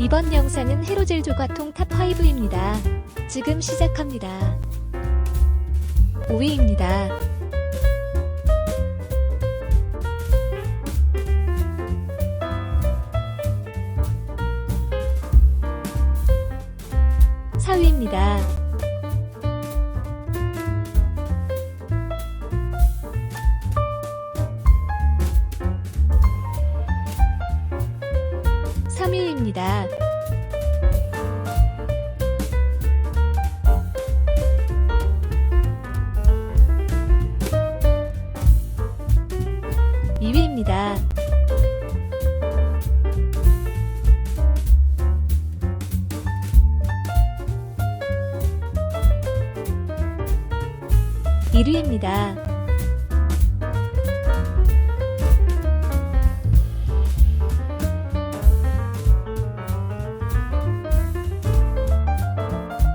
이번 영상은 헤로젤 조과통 탑5입니다. 지금 시작합니다. 5위입니다. 사위입니다 3위입니다. 이위입니다 1위입니다.